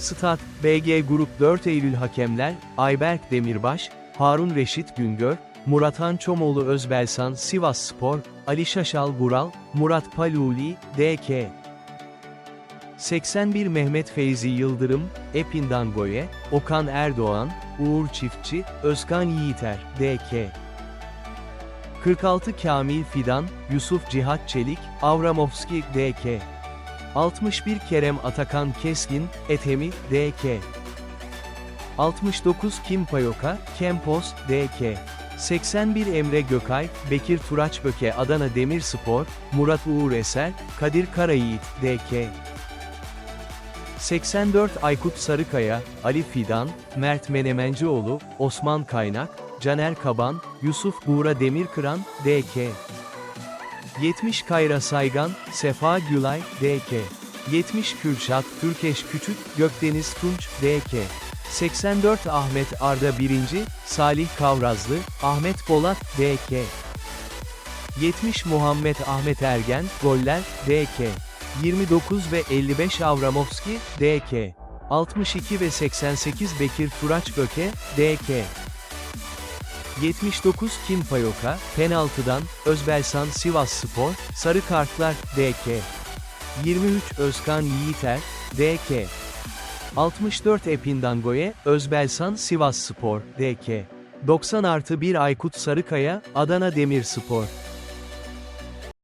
Stat, BG Grup 4 Eylül Hakemler, Ayberk Demirbaş, Harun Reşit Güngör, Murathan Çomoğlu Özbelsan Sivas Spor, Ali Şaşal Vural, Murat Paluli, DK. 81 Mehmet Feyzi Yıldırım, Epindan Goye, Okan Erdoğan, Uğur Çiftçi, Özkan Yiğiter, DK. 46 Kamil Fidan, Yusuf Cihat Çelik, Avramovski, DK. 61 Kerem Atakan Keskin, Etemi, DK. 69 Kim Payoka, Kempos, DK. 81 Emre Gökay, Bekir Turaçböke Adana Demirspor, Murat Uğur Eser, Kadir Karayiğit, DK. 84 Aykut Sarıkaya, Ali Fidan, Mert Menemencioğlu, Osman Kaynak, Caner Kaban, Yusuf Buğra Demirkıran, DK. 70 Kayra Saygan, Sefa Gülay, DK. 70 Kürşat, Türkeş Küçük, Gökdeniz Tunç, DK. 84 Ahmet Arda 1. Salih Kavrazlı, Ahmet Bolat, DK. 70 Muhammed Ahmet Ergen, Goller, DK. 29 ve 55 Avramovski, DK. 62 ve 88 Bekir Turaçböke, DK. 79 Kim Payoka, penaltıdan, Özbelsan Sivas Spor, Sarı Kartlar, DK. 23 Özkan Yiğiter, DK. 64 Epindangoye, Özbelsan Sivas Spor, DK. 90 artı 1 Aykut Sarıkaya, Adana Demirspor.